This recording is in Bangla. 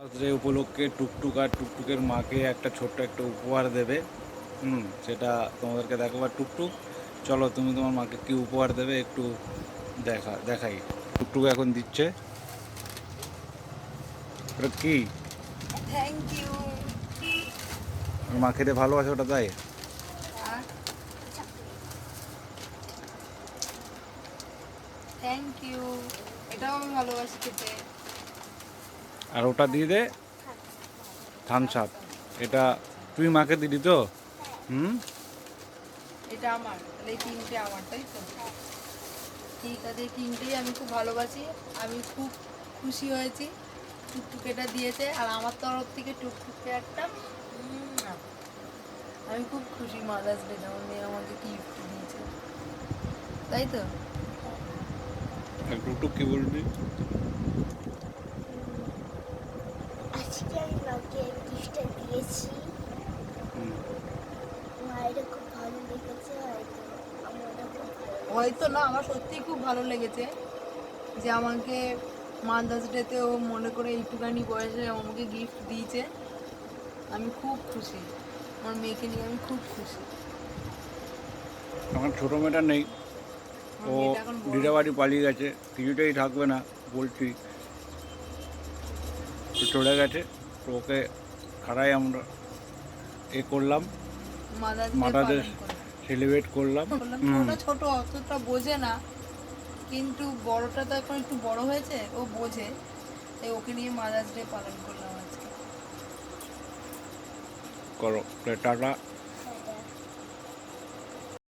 বার্থডে উপলক্ষে টুকটুক আর টুকটুকের মাকে একটা ছোট্ট একটা উপহার দেবে। হুম সেটা তোমাদেরকে দেখাবো আর টুকটুক। চলো তুমি তোমার মাকে কি উপহার দেবে একটু দেখা দেখাই। টুকটুক এখন দিচ্ছে। ওটা কি? থ্যাংক ইউ মা খেতে ভালোবাসে ওটা তাই? থ্যাংক ইউ এটাও আমি ভালোবাসি খেতে। আর ওটা দিয়ে দে থামস আপ এটা তুই মাকে দিলি তো? হুম? এটা আমার তাহলে এই তিনটে আমার তাই তো? ঠিক আছে এই তিনটেই আমি খুব ভালোবাসি। আমি খুব খুশি হয়েছি। টুকটুক এটা দিয়েছে আর আমার তরফ থেকে টুকটুককে একটা আমি খুব খুশি মাদার্স ডে আমার মেয়ে আমাকে গিফট দিয়েছে। তাই তো? টুকটুক কি বলবি? আজকে আমি মাকে গিফটটা দিয়েছি। খুব ভালো লেগেছে হয়তো না আমার সত্যিই খুব ভালো লেগেছে যে আমাকে মাদার্স ডেতে ও মনে করে এইটুখানি বয়সে আমাকে গিফট দিয়েছে। আমি খুব খুশি। আমার মেয়েকে নিয়ে আমি খুব খুশি। আমার ছোটো মেয়েটা নেই। আমার ও মেয়েটা এখন বড়। বাড়ি পালিয়ে গেছে। কিছুতেই থাকবে না বলছি। চলে গেছে তো ওকে খাড়াই আমরা এ করলাম। মাদাদের মাদারদের সেলিব্রেট করলাম। ছোট অতটা বোঝে না কিন্তু বড়টা তো এখন একটু বড় হয়েছে ও বোঝে। তাই ওকে নিয়ে মাদার্স ডে পালন করলাম আজকে। করো টাটা।